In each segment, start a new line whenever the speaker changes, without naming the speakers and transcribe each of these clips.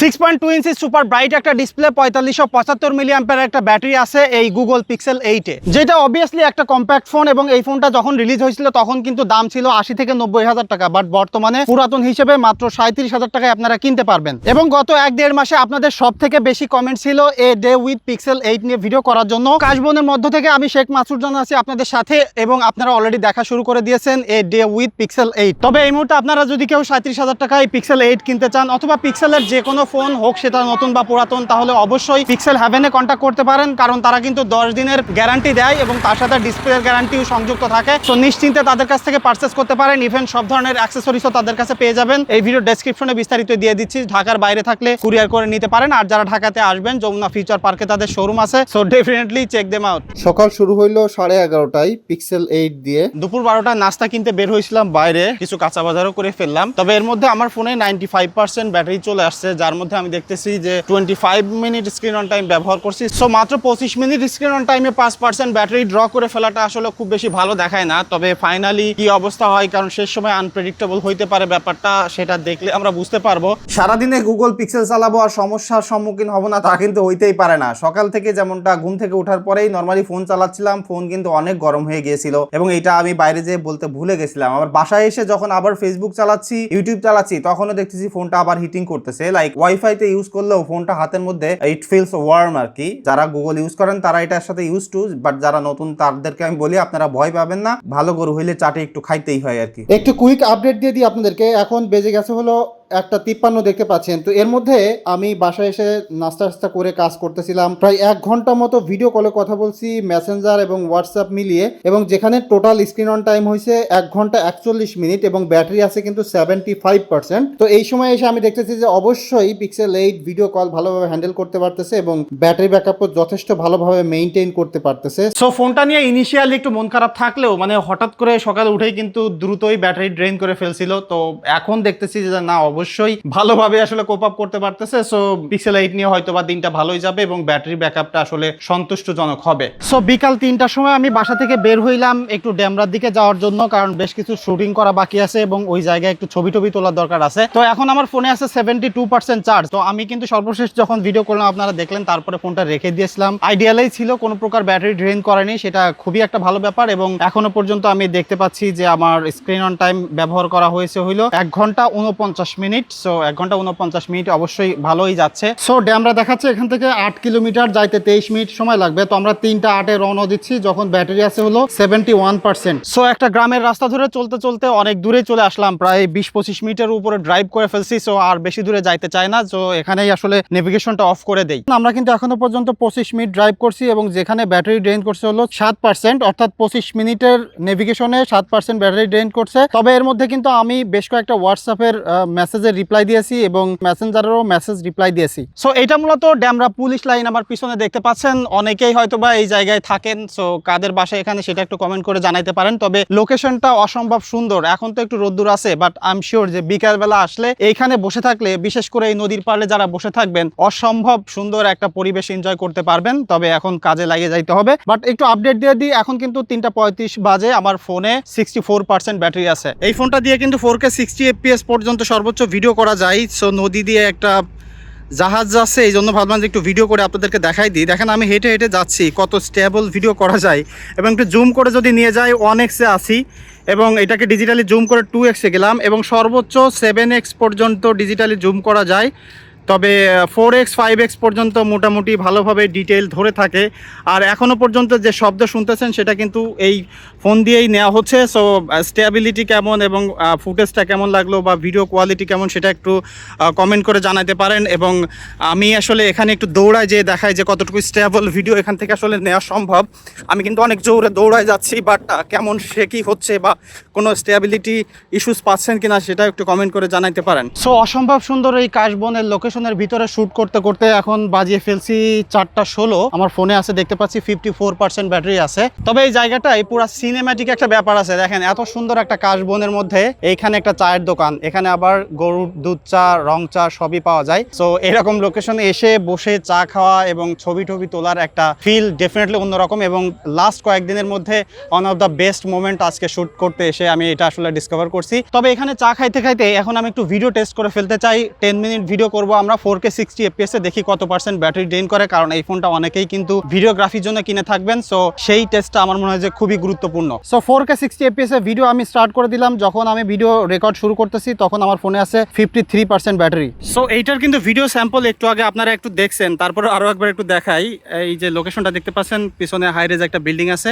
Six point two inch super bright একটা display পঁয়তাল্লিশশো পঁচাত্তর মিলি একটা ব্যাটারি আছে এই গুগল পিক্সেল এইটে যেটা অবভিয়াসলি একটা কম্প্যাক্ট ফোন এবং এই ফোনটা যখন রিলিজ হয়েছিল তখন কিন্তু দাম ছিল আশি থেকে নব্বই হাজার টাকা বাট বর্তমানে পুরাতন হিসেবে মাত্র সাঁত্রিশ হাজার টাকায় আপনারা কিনতে পারবেন। এবং গত এক দেড় মাসে আপনাদের সব থেকে বেশি কমেন্ট ছিল a day with pixel eight নিয়ে ভিডিও করার জন্য। কাশবনের মধ্য থেকে আমি শেখ মাসুদ জানা আছি আপনাদের সাথে এবং আপনারা অলরেডি দেখা শুরু করে দিয়েছেন a day with pixel eight তবে এই মুহূর্তে আপনারা যদি কেউ সাঁত্রিশ হাজার টাকায় পিক্সেল এইট কিনতে চান অথবা পিক্সেলের যে কোনো ফোন হোক সেটা নতুন বা পুরাতন তাহলে অবশ্যই পিক্সেল হ্যাভেনে কন্ট্যাক্ট করতে পারেন কারণ তারা কিন্তু দশ দিনের গ্যারান্টি দেয় এবং তার সাথে ডিসপ্লের গ্যারান্টিও সংযুক্ত থাকে। তো নিশ্চিন্তে তাদের কাছ থেকে পারচেস করতে পারেন ইভেন সব ধরনের অ্যাক্সেসরিজও তাদের কাছে পেয়ে যাবেন। এই ভিডিও ডেসক্রিপশনে বিস্তারিত দিয়ে দিচ্ছি ঢাকার বাইরে থাকলে কুরিয়ার করে নিতে পারেন আর যারা ঢাকাতে আসবেন যমুনা ফিউচার পার্কে তাদের শোরুম আছে। So definitely check them out
সকাল শুরু হইল সাড়ে এগারোটায় পিক্সেল এইট দিয়ে।
দুপুর বারোটা নাস্তা কিনতে বের হয়েছিলাম বাইরে কিছু কাঁচা বাজারও করে ফেললাম। তবে এর মধ্যে আমার ফোনে নাইনটি ফাইভ পার্সেন্ট ব্যাটারি চলে আসছে যার মধ্যে আমি দেখতেছি যে twenty five minute screen on time ব্যবহার করছি। সো মাত্র পঁচিশ মিনিট স্ক্রিন অন টাইমে পাঁচ পার্সেন্ট ব্যাটারি ড্র করে ফেলাটা আসলে খুব বেশি ভালো দেখায় না। তবে ফাইনালি কি অবস্থা হয়, কারণ শেষ সময় আনপ্রেডিক্টেবল হইতে পারে ব্যাপারটা, সেটা দেখলে আমরা বুঝতে পারব।
সারাদিনে গুগল পিক্সেল চালাবো আর সমস্যার সম্মুখীন হব না, তা কিন্তু হইতেই পারে না। সকাল থেকে যেমনটা ঘুম থেকে ওঠার পরেই নর্মালি ফোন চালাচ্ছিলাম ফোন কিন্তু অনেক গরম হয়ে গিয়েছিল। এবং এটা আমি বাইরে যেয়ে বলতে ভুলে গেছিলাম। আবার বাসায় এসে যখন আবার ফেসবুক চালাচ্ছি ইউটিউব চালাচ্ছি, তখনও দেখতেছি ফোনটা আবার হিটিং করতেছে। লাইক ওয়াইফাইতে ইউজ করলেও ফোনটা হাতের মধ্যে ইট ফিলস ওয়ার্ম আর কি যারা গুগল ইউজ করেন, তারা এটার সাথে ইউজ টু বাট যারা নতুন, তাদেরকে আমি বলি, আপনারা ভয় পাবেন না। ভালো গরু হইলে চাটে একটু খাইতেই হয় আর কি একটু কুইক আপডেট দিয়ে দিই আপনাদেরকে। এখন বেজে গেছে হলো একটা তিপ্পান্ন দেখতে পাচ্ছেন। তো এর মধ্যে আমি বাসায় এসে নাস্তা টাস্তা করে কাজ করতেছিলাম। প্রায় এক ঘণ্টা মতো ভিডিও কলে কথা বলছি মেসেঞ্জার এবং হোয়াটসঅ্যাপ মিলিয়ে। এবং যেখানে টোটাল স্ক্রিন অন টাইম হয়েছে এক ঘণ্টা একচল্লিশ মিনিট এবং ব্যাটারি আছে কিন্তু সেভেন্টি ফাইভ পার্সেন্ট তো এই সময় এসে আমি দেখতেছি যে অবশ্যই পিক্সেল এইট ভিডিও কল ভালোভাবে হ্যান্ডেল করতে পারতেছে এবং ব্যাটারি ব্যাকআপও যথেষ্ট ভালোভাবে মেনটেন করতে পারতেছে।
সো ফোনটা নিয়ে ইনিশিয়ালি একটু মন খারাপ থাকলেও মানে হঠাৎ করে সকালে উঠেই কিন্তু দ্রুতই ব্যাটারি ড্রেন করে ফেলছিল। তো এখন দেখতেছি যে না অবশ্যই ভালোভাবে আসলে কোপ আপ করতে পারতেছে। সো পিক্সেল এইট নিয়ে হয়তো বা দিনটা ভালোই যাবে এবং ব্যাটারি ব্যাকআপটা আসলে সন্তুষ্টজনক হবে। সো বিকাল তিনটার সময় আমি বাসা থেকে বের হইলাম একটু ড্যামরার দিকে যাওয়ার জন্য, কারণ বেশ কিছু শুটিং করা বাকি আছে এবং ওই জায়গায় একটু ছবি টবি তোলার দরকার আছে। তো এখন আমার ফোনে আছে সেভেন্টি টু পার্সেন্ট চার্জ তো আমি কিন্তু সর্বশেষ যখন ভিডিও করলাম, আপনারা দেখলেন, তারপরে ফোনটা রেখে দিয়েছিলাম। আইডিয়ালেই ছিল কোনো প্রকার ব্যাটারি ড্রেন করেনি সেটা খুবই একটা ভালো ব্যাপার এবং এখনও পর্যন্ত আমি দেখতে পাচ্ছি যে আমার স্ক্রিন অন টাইম ব্যবহার করা হয়েছে হইল এক ঘণ্টা উনপঞ্চাশ মিনিট সো এক ঘণ্টা উনপঞ্চাশ মিনিট অবশ্যই ভালোই যাচ্ছে। সো ড্যামরা দেখাচ্ছে, এখান থেকে আট কিলোমিটার, যাইতে তেইশ মিনিট সময় লাগবে। তো আমরা তিনটা আটে রওনা দিচ্ছি, যখন ব্যাটারি আছে হলো সেভেন্টি ওয়ান পার্সেন্ট সো একটা গ্রামের রাস্তা ধরে চলতে চলতে অনেক দূরে চলে আসলাম, প্রায় বিশ পঁচিশ মিনিটের উপরে ড্রাইভ করে ফেলছি সো আর বেশি দূরে যাইতে চাই না। তো এখানেই আসলে নেভিগেশনটা অফ করে দেই। আমরা কিন্তু এখনও পর্যন্ত পঁচিশ মিনিট ড্রাইভ করছি এবং যেখানে ব্যাটারি ড্রেন করছে হলো সাত পার্সেন্ট অর্থাৎ পঁচিশ মিনিটের নেভিগেশনে সাত পার্সেন্ট ব্যাটারি ড্রেন করছে। তবে এর মধ্যে কিন্তু আমি বেশ কয়েকটা হোয়াটসঅ্যাপের মেসেজের রিপ্লাই দিয়েছি এবং মেসেঞ্জারেরও মেসেজ রিপ্লাই দিয়েছি। সো এটা মূলত ড্যামরা পুলিশ লাইন আমার পিছনে দেখতে পাচ্ছেন। অনেকেই হয়তো বা এই জায়গায় থাকেন সো কাদের বাসা এখানে সেটা একটু কমেন্ট করে জানাইতে পারেন। তবে লোকেশনটা অসম্ভব সুন্দর। এখন তো একটু রোদ্দুর আছে বাট আই এম শিওর যে বিকালবেলা আসলে এইখানে বসে থাকলে, বিশেষ করে এই নদীর পাড়ে যারা বসে থাকবেন, অসম্ভব সুন্দর একটা পরিবেশ এনজয় করতে পারবেন। তবে এখন কাজে লাগিয়ে যাইতে হবে। বাট একটু আপডেট দিয়ে দিই, এখন কিন্তু তিনটা পঁয়ত্রিশ বাজে। আমার ফোনে সিক্সটি ব্যাটারি আছে। এই ফোনটা দিয়ে কিন্তু ফোর কে সিক্সটি এফপিএস পর্যন্ত সর্বোচ্চ ভিডিও করা যায়। সো নদী দিয়ে একটা জাহাজ যাচ্ছে এই জন্য ভাবলাম যে একটু ভিডিও করে আপনাদেরকে দেখাই দিই। দেখেন, আমি হেঁটে হেঁটে যাচ্ছি, কত স্টেবল ভিডিও করা যায়। এবং একটু জুম করে যদি নিয়ে যাই ওয়ান এক্সে আসি এবং এটাকে ডিজিটালি জুম করে টু এক্সে গেলাম এবং সর্বোচ্চ সেভেন এক্স পর্যন্ত ডিজিটালি জুম করা যায়। তবে ফোর এক্স ফাইভ এক্স পর্যন্ত মোটামুটি ভালোভাবে ডিটেল ধরে থাকে। আর এখনও পর্যন্ত যে শব্দ শুনতেছেন, সেটা কিন্তু এই ফোন দিয়েই নেওয়া হচ্ছে। সো স্টেবিলিটি কেমন এবং ফুটেজটা কেমন লাগল বা ভিডিও কোয়ালিটি কেমন, সেটা একটু কমেন্ট করে জানাতে পারেন। এবং আমি আসলে এখানে একটু দৌড়ায় যে দেখাই যে কতটুকু স্টেবল ভিডিও এখান থেকে আসলে নেওয়া সম্ভব। আমি কিন্তু অনেক জোরে দৌড়ায় যাচ্ছি বাট কেমন সে কি হচ্ছে বা কোনো স্টেবিলিটি ইস্যুস পাচ্ছেন কিনা সেটা একটু কমেন্ট করে জানাইতে পারেন। সো অসম্ভব সুন্দর এই কাশবনের লোকেশনের ভিতরে শুট করতে করতে এখন বাজিয়ে ফেলছি চারটা ষোলো। আমার ফোনে আছে, দেখতে পাচ্ছি ফিফটি ফোর পার্সেন্ট ব্যাটারি আছে। তবে এই জায়গাটায় পুরো সিনেম্যাটিক একটা ব্যাপার আছে, দেখেন, এত সুন্দর একটা কাশবনের মধ্যে এইখানে একটা চায়ের দোকান, এখানে আবার গরুর দুধ চা, রং চা সবই পাওয়া যায়। সো এরকম লোকেশনে এসে বসে চা খাওয়া এবং ছবি টবি তোলার একটা ফিল ডেফিনেটলি অন্যরকম এবং লাস্ট কয়েকদিনের মধ্যে one of the best moment আজকে শুট করতে এসে আমি এটা আসলে ডিসকভার করছি। তবে এখানে চা খাইতে খাইতে এখন আমি একটু ভিডিও টেস্ট করে ফেলতে চাই টেন মিনিট ভিডিও করব আমরা ফোর কে সিক্সটি এফপিএস দেখি কত পার্সেন্ট ব্যাটারি ড্রেন করে, কারণ এই ফোনটা অনেকেই কিন্তু ভিডিওগ্রাফির জন্য কিনে থাকবেন সো সেই টেস্টটা আমার মনে হয় যে খুবই গুরুত্বপূর্ণ। So four K sixty FPS video আমি স্টার্ট করে দিলাম, যখন আমি ভিডিও রেকর্ড শুরু করতেছি, তখন আমার ফোনে আছে fifty three percent battery so এইটার কিন্তু ভিডিও স্যাম্পল একটু আগে আপনারা একটু দেখছেন, তারপরে আরও একবার একটু দেখাই। এই যে লোকেশনটা দেখতে পাচ্ছেন, পিছনে হাইরেজ একটা বিল্ডিং আছে,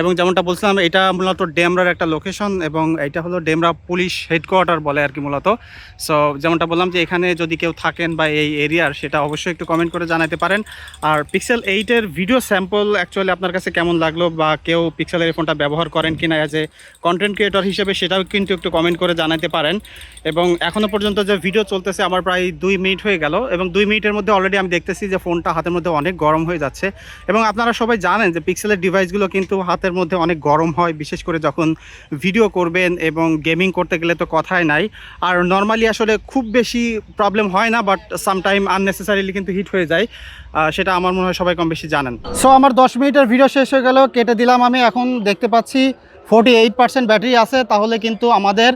এবং যেমনটা বলছিলাম, এটা মূলত ডেমরার একটা লোকেশন এবং এটা হলো ডেমরা পুলিশ হেডকোয়ার্টার বলে আর কি মূলত। সো যেমনটা বললাম যে এখানে যদি কেউ থাকেন বা এই এরিয়ার, সেটা অবশ্যই একটু কমেন্ট করে জানাতে পারেন। আর পিক্সেল এইটের ভিডিও স্যাম্পল অ্যাকচুয়ালি আপনার কাছে কেমন লাগল বা কেউ পিক্সেলের এই ফোনটা ব্যবহার করেন কিনা অ্যাজ এ কন্টেন্ট ক্রিয়েটর হিসেবে সেটাও কিন্তু একটু কমেন্ট করে জানাতে পারেন। এবং এখনও পর্যন্ত যে ভিডিও চলতেছে আমার প্রায় দুই মিনিট হয়ে গেল এবং দুই মিনিটের মধ্যে অলরেডি আমি দেখতেছি যে ফোনটা হাতের মধ্যে অনেক গরম হয়ে যাচ্ছে। এবং আপনারা সবাই জানেন যে পিক্সেলের ডিভাইসগুলো কিন্তু হাতের মধ্যে অনেক গরম হয়, বিশেষ করে যখন ভিডিও করবেন এবং গেমিং করতে গেলে তো কথাই নাই। আর নর্মালি আসলে খুব বেশি প্রবলেম হয় না বাট সামটাইম আননেসেসারিলি কিন্তু হিট হয়ে যায় সেটা আমার মনে হয় সবাই কম বেশি জানেন। সো আমার দশ মিনিটের ভিডিও শেষ হয়ে গেল, কেটে দিলাম আমি। এখন দেখতে পাচ্ছি ফোর্টি এইট পার্সেন্ট ব্যাটারি আছে, তাহলে কিন্তু আমাদের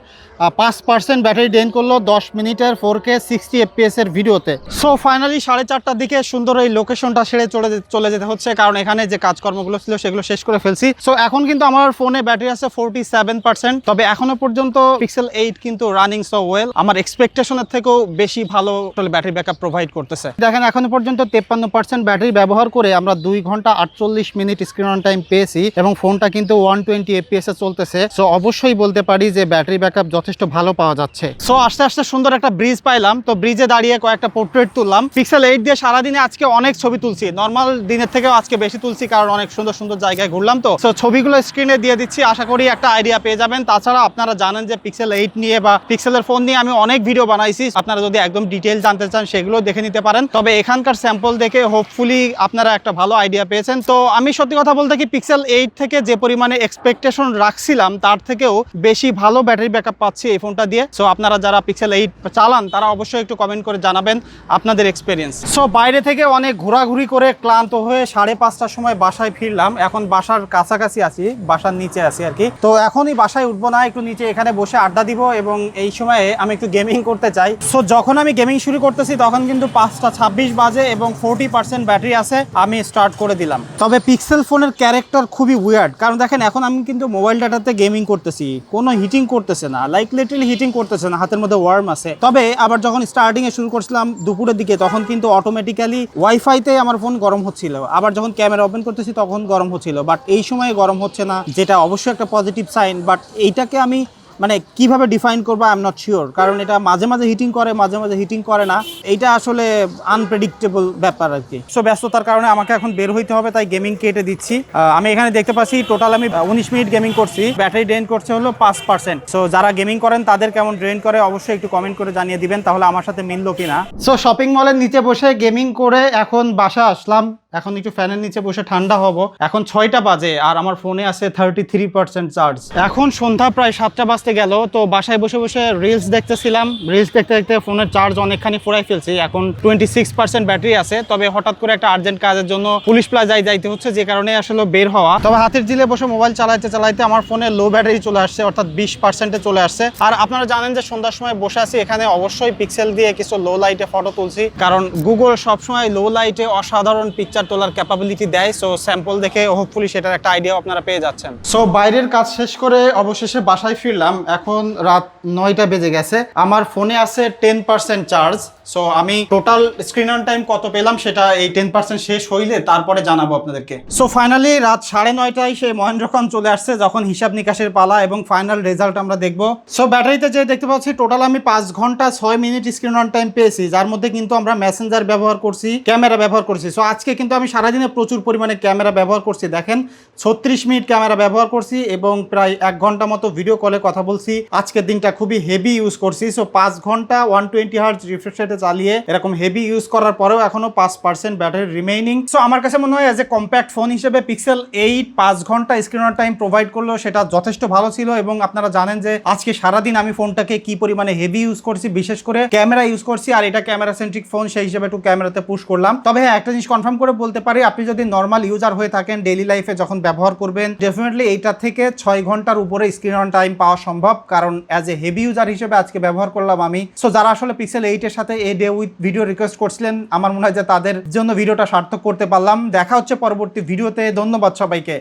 পাঁচ পার্সেন্ট ব্যাটারি ড্রেন করল দশ মিনিটের ফোর কে সিক্সটি এফপিএস এর ভিডিওতে। সো ফাইনালি সাড়ে চারটার দিকে সুন্দর এই লোকেশনটা সেরে চলে চলে যেতে হচ্ছে, কারণ এখানে যে কাজকর্মগুলো ছিল, সেগুলো শেষ করে ফেলছি। সো এখন কিন্তু আমার ফোনে ব্যাটারি আছে ফোর্টি সেভেন পার্সেন্ট তবে এখনও পর্যন্ত পিক্সেল এইট কিন্তু রানিং সো ওয়েল আমার এক্সপেকটেশনের থেকেও বেশি ভালো ব্যাটারি ব্যাকআপ প্রোভাইড করতেছে। দেখেন, এখনও পর্যন্ত তেপ্পান্ন পার্সেন্ট ব্যাটারি ব্যবহার করে আমরা দুই ঘণ্টা আটচল্লিশ মিনিট স্ক্রিন অন টাইম পেয়েছি, এবং ফোনটা কিন্তু ওয়ান টোয়েন্টি এ চলতেছে। সো অবশ্যই বলতে পারি যে ব্যাটারি ব্যাকআপ যথেষ্ট ভালো পাওয়া যাচ্ছে। সো আস্তে আস্তে সুন্দর একটা ব্রিজ পাইলাম। তো ব্রিজে দাঁড়িয়ে কয়েকটা পোর্ট্রেট তুললাম। পিক্সেল এইট দিয়ে সারাদিনে আজকে অনেক ছবি তুলছি। নর্মাল দিনের থেকেও আজকে বেশি তুলছি কারণ অনেক সুন্দর সুন্দর জায়গায় ঘুরলাম তো। সো ছবিগুলো স্ক্রিনে দিয়ে দিচ্ছি। আশা করি একটা আইডিয়া পেয়ে যাবেন। তাছাড়া আপনারা জানেন যে পিক্সেল এইট নিয়ে বা পিক্সেলের ফোন নিয়ে আমি অনেক ভিডিও বানাইছি। আপনারা যদি একদম ডিটেল জানতে চান সেগুলো দেখে নিতে পারেন। তবে এখানকার স্যাম্পল দেখে হোপফুলি আপনারা একটা ভালো আইডিয়া পেয়েছেন। তো আমি সত্যি কথা বলতে কি পিক্সেল এইট থেকে যে পরিমাণে এক্সপেকটেশন রাখছিলাম, তার থেকেও বেশি ভালো ব্যাটারি ব্যাকআপ পাচ্ছি এই ফোনটা দিয়ে। সো আপনারা যারা পিক্সেল এইট চালান, তারা অবশ্যই একটু কমেন্ট করে জানাবেন আপনাদের এক্সপিরিয়েন্স সো বাইরে থেকে অনেক ঘোরাঘুরি করে ক্লান্ত হয়ে সাড়ে পাঁচটার সময় বাসায় ফিরলাম। এখন বাসার কাছাকাছি আছি, বাসার নিচে আছি আর কি। তো, এখনই বাসায় উঠবো না, একটু নিচে এখানে বসে আড্ডা দিব এবং এই সময়ে আমি একটু গেমিং করতে চাই। সো যখন আমি গেমিং শুরু করতেছি, তখন কিন্তু পাঁচটা ছাব্বিশ বাজে এবং ফোরটি পার্সেন্ট ব্যাটারি আছে, আমি স্টার্ট করে দিলাম। তবে পিক্সেল ফোনের ক্যারেক্টার খুবই উইয়ার্ড কারণ দেখেন, এখন আমি কিন্তু মোবাইল ডাটাতে গেমিং করতেছি, কোনো হিটিং করতেছে না লাইক লিটলি হিটিং করতেছে না, হাতের মধ্যে ওয়ার্ম আছে। তবে আবার যখন স্টার্টিং এ শুরু করছিলাম দুপুরের দিকে, তখন কিন্তু অটোমেটিক্যালি ওয়াইফাইতে আমার ফোন গরম হচ্ছিল। আবার যখন ক্যামেরা ওপেন করতেছি, তখন গরম হচ্ছিল। বাট এই সময়ে গরম হচ্ছে না, যেটা অবশ্যই একটা পজিটিভ সাইন বাট এইটাকে আমি মানে কীভাবে ডিফাইন করব আই এম নট শিওর কারণ এটা মাঝে মাঝে হিটিং করে, মাঝে মাঝে হিটিং করে না। এইটা আসলে আনপ্রেডিক্টেবল ব্যাপার আর কি। সো ব্যস্ততার কারণে আমাকে এখন বের হইতে হবে, তাই গেমিং কেটে দিচ্ছি। আমি এখানে দেখতে পাচ্ছি টোটাল আমি উনিশ মিনিট গেমিং করছি। ব্যাটারি ড্রেন করছে হলো পাঁচ পার্সেন্ট সো যারা গেমিং করেন, তাদের কেমন ড্রেন করে, অবশ্যই একটু কমেন্ট করে জানিয়ে দিবেন, তাহলে আমার সাথে মিললো কিনা। সো শপিং মলের নিচে বসে গেমিং করে এখন বাসা আসলাম। এখন একটু ফ্যানের নিচে বসে ঠান্ডা হব। এখন ছয়টা বাজে আর আমার ফোনে আছে থার্টি থ্রি পার্সেন্ট চার্জ এখন সন্ধ্যা প্রায় সাতটা বাজতে গেল, তো বাসায় বসে বসে রিলস দেখতেছিলাম। রিলস দেখতে দেখতে ফোনের চার্জ অনেকখানি ফুরাই ফেলছি। এখন টোয়েন্টি সিক্স পার্সেন্ট ব্যাটারি আছে, তবে হঠাৎ করে একটা আর্জেন্ট কাজের জন্য পুলিশ প্লাজায় যাইতে হচ্ছে, যে কারণে আসলে বের হওয়া। তবে হাতের জিলে বসে মোবাইল চালাইতে চালাইতে আমার ফোনে লো ব্যাটারি চলে আসছে, অর্থাৎ বিশ পার্সেন্টে চলে আসছে। আর আপনারা জানেন যে সন্ধ্যার সময় বসে আছি, এখানে অবশ্যই পিক্সেল দিয়ে কিছু লো লাইটে ফটো তুলছি। কারণ গুগল সবসময় লো লাইটে অসাধারণ পিকচার তোলার ক্যাপাবিলিটি দেয় সো স্যাম্পল দেখে হোপফুলি সেটার একটা আইডিয়া আপনারা পেয়ে যাচ্ছেন। সো বাইরের কাজ শেষ করে অবশেষে বাসায় ফিরলাম, এখন রাত নয়টা বেজে গেছে। আমার ফোনে আছে টেন পার্সেন্ট চার্জ সো আমি টোটাল স্ক্রিন অন টাইম কত পেলাম সেটা এই টেন পার্সেন্ট শেষ হইলে তারপরে জানাব আপনাদেরকে। সো ফাইনালি রাত সাড়ে নয়টায় সেই মহেন্দ্রক্ষণ চলে আসছে যখন হিসাব নিকাশের পালা এবং ফাইনাল রেজাল্ট আমরা দেখব। সো ব্যাটারিতে যে দেখতে পাচ্ছি টোটাল আমি পাঁচ ঘণ্টা ছয় মিনিট স্ক্রিন অন টাইম পেয়েছি, যার মধ্যে কিন্তু আমরা মেসেঞ্জার ব্যবহার করছি ক্যামেরা ব্যবহার করছি। সো আজকে কিন্তু আমি সারাদিনে প্রচুর পরিমাণে ক্যামেরা ব্যবহার করছি, দেখেন। ছত্রিশ মিনিট ক্যামেরা ব্যবহার করছি এবং প্রায় এক ঘণ্টা মতো ভিডিও কলে কথা বলছি। আজকের দিনটা খুবই হেভি ইউজ করছি। সো পাঁচ ঘণ্টা ওয়ান টোয়েন্টি হার্জ রিফ্রেশ রেটে চালিয়ে এরকম হেভি ইউজ করার পরেও এখনও পাঁচ পার্সেন্ট ব্যাটারি রিমেইনিং সো আমার কাছে মনে হয় এজ এ কম্প্যাক্ট ফোন হিসেবে পিক্সেল এইট পাঁচ ঘণ্টা স্ক্রিন টাইম প্রোভাইড করল, সেটা যথেষ্ট ভালো ছিল এবং আপনারা জানেন যে আজকে সারাদিন আমি ফোনটাকে কি পরিমাণে হেভি ইউজ করছি, বিশেষ করে ক্যামেরা ইউজ করছি, আর এটা ক্যামেরা সেন্ট্রিক ফোন সেই হিসেবে একটু ক্যামেরাতে পুশ করলাম। তবে হ্যাঁ একটা জিনিস কনফার্ম করে
বলতে পারি, আপনি যদি নর্মাল ইউজার হয়ে থাকেন ডেইলি লাইফে যখন ব্যবহার করবেন ডেফিনেটলি এইটা থেকে ছয় ঘণ্টার উপরে স্ক্রিন অন টাইম পাওয়া সম্ভব। কারণ অ্যাজ এ হেভি ইউজার হিসেবে আজকে ব্যবহার করলাম আমি। সো যারা আসলে পিক্সেল এইটের সাথে a day with video request করছিলেন, আমার মনে হয় যে তাদের জন্য ভিডিওটা সার্থক করতে পারলাম। দেখা হচ্ছে পরবর্তী ভিডিওতে ধন্যবাদ সবাইকে।